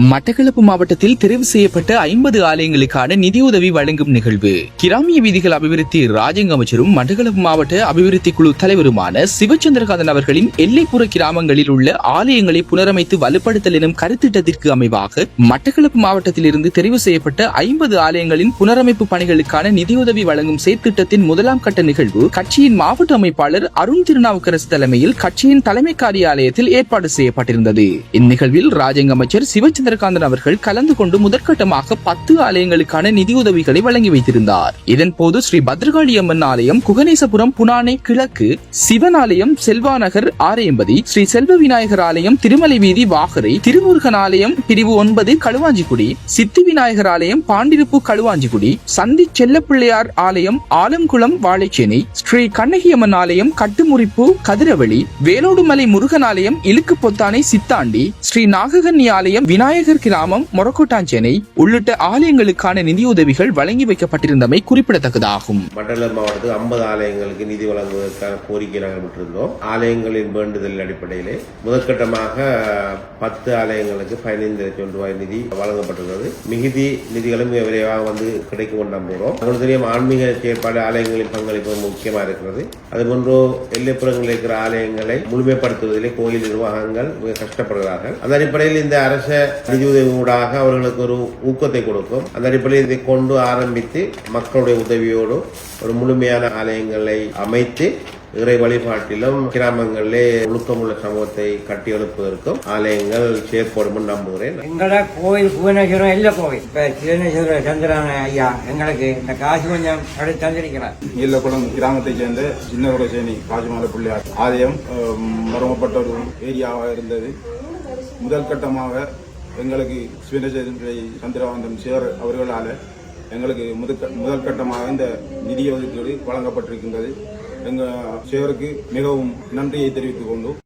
மட்டக்களப்பு மாவட்டத்தில் தெரிவு செய்யப்பட்ட ஐம்பது ஆலயங்களுக்கான நிதியுதவி வழங்கும் நிகழ்வு. கிராமிய வீதிகள் அபிவிருத்தி ராஜங்க அமைச்சரும் மட்டக்களப்பு மாவட்ட அபிவிருத்தி குழு தலைவருமான சிவச்சந்திரகாந்தன் அவர்களின் எல்லைப்புற கிராமங்களில் உள்ள ஆலயங்களை புனரமைத்து வலுப்படுத்தல் எனும் கருத்திட்டத்திற்கு அமைவாக மட்டக்களப்பு மாவட்டத்திலிருந்து தெரிவு செய்யப்பட்ட ஐம்பது ஆலயங்களின் புனரமைப்பு பணிகளுக்கான நிதியுதவி வழங்கும் செயற்திட்டத்தின் முதலாம் கட்ட நிகழ்வு கட்சியின் மாவட்ட அமைப்பாளர் அருண் திருநாவுக்கரசு தலைமையில் கட்சியின் தலைமை காரியாலயத்தில் ஏற்பாடு செய்யப்பட்டிருந்தது. இந்நிகழ்வில் ராஜங்க அமைச்சர் சிவச்சந்திரகாந்தன் அவர்கள் கலந்து கொண்டு முதற்கட்டமாக பத்து ஆலயங்களுக்கான நிதியுதவிகளை வழங்கி வைத்திருந்தார். இதன் போது ஸ்ரீ பத்ரகாளி அம்மன் ஆலயம் குகனேசபுரம் புனானே கிழக்கு சிவன் ஆலயம் செல்வாநகர் ஆரையம்பதி ஸ்ரீ செல்வ விநாயகர் ஆலயம் திருமலை வீதி வாகரை திருமுருகன் ஆலயம் பிரிவு ஒன்பது களுவாஞ்சிக்குடி சித்தி விநாயகர் ஆலயம் பாண்டிருப்பு களுவாஞ்சிக்குடி சந்தி செல்லப்பிள்ளையார் ஆலயம் ஆலங்குளம் வாழைச்சேனை ஸ்ரீ கண்ணகியம்மன் ஆலயம் கட்டுமுறிப்பு கதிரவழி வேலோடுமலை முருகன் ஆலயம் இழுக்கு பொத்தானை சித்தாண்டி ஸ்ரீ நாககன்னி ஆலயம் விநாயகர் கிராமம் மொரக்கோட்டாஞ்சேனை உள்ளிட்ட ஆலயங்களுக்கான நிதியுதவிகள் வழங்கி வைக்கப்பட்டிருந்தமை குறிப்பிடத்தக்கதாகும். மண்டல மாவட்டத்தில் ஐம்பது ஆலயங்களுக்கு நிதி வழங்குவதற்கான கோரிக்கை நாங்கள் விட்டிருந்தோம். ஆலயங்களின் வேண்டுதல் அடிப்படையிலே முதற்கட்டமாக பத்து ஆலயங்களுக்கு பதினைந்து லட்சம் ரூபாய் நிதி வழங்கப்பட்டுள்ளது மிகுதி நிதிகளும் மிக விரைவாக வந்து கிடைக்கும் கொண்டு நம்புகிறோம். உங்களுக்கு தெரியும் ஆன்மீக செயற்பாடு ஆலயங்களின் பங்களிப்பு ரொம்ப இருக்கிறது. அதுபோன்று எல்லைப்புறங்களில் இருக்கிற ஆலயங்களை முழுமைப்படுத்துவதிலே கோயில் நிர்வாகங்கள் மிக கஷ்டப்படுகிறார்கள். அந்த அடிப்படையில் இந்த அரச நிதியுதவி ஊடாக அவர்களுக்கு ஒரு ஊக்கத்தை கொடுக்கும். அந்த அடிப்படையில் இதை கொண்டு ஆரம்பித்து மக்களுடைய உதவியோடு ஒரு முழுமையான ஆலயங்களை அமைத்து இறை வழிபாட்டிலும் கிராமங்களிலே ஒழுக்கமுள்ள சமூகத்தை கட்டியெழுப்பதற்கும் ஆலயங்கள் செயற்படும் நம்புகிறேன். எங்களோட கோயில் புவனேஸ்வரம் இல்ல கோயில் இப்ப சிவனேஸ்வர சந்திரன் ஐயா எங்களுக்கு இந்த காசு கொஞ்சம் எடுத்து தந்திருக்கிறார். நீலக்குளம் கிராமத்தைச் சேர்ந்த சின்னகுலசேனி காஜிமால பிள்ளையார் ஆலயம் மரமப்பட்ட ஒரு ஏரியாவாக இருந்தது. முதல் கட்டமாக எங்களுக்கு சிவனேஸ்வரி சந்திரகாந்தம் சேர் அவர்களால் எங்களுக்கு முதற்க- முதல் கட்டமாக இந்த நிதி ஒதுக்கீடு வழங்கப்பட்டிருக்கின்றது. எங்கள் சேருக்கு மிகவும் நன்றியை தெரிவித்துக் கொண்டு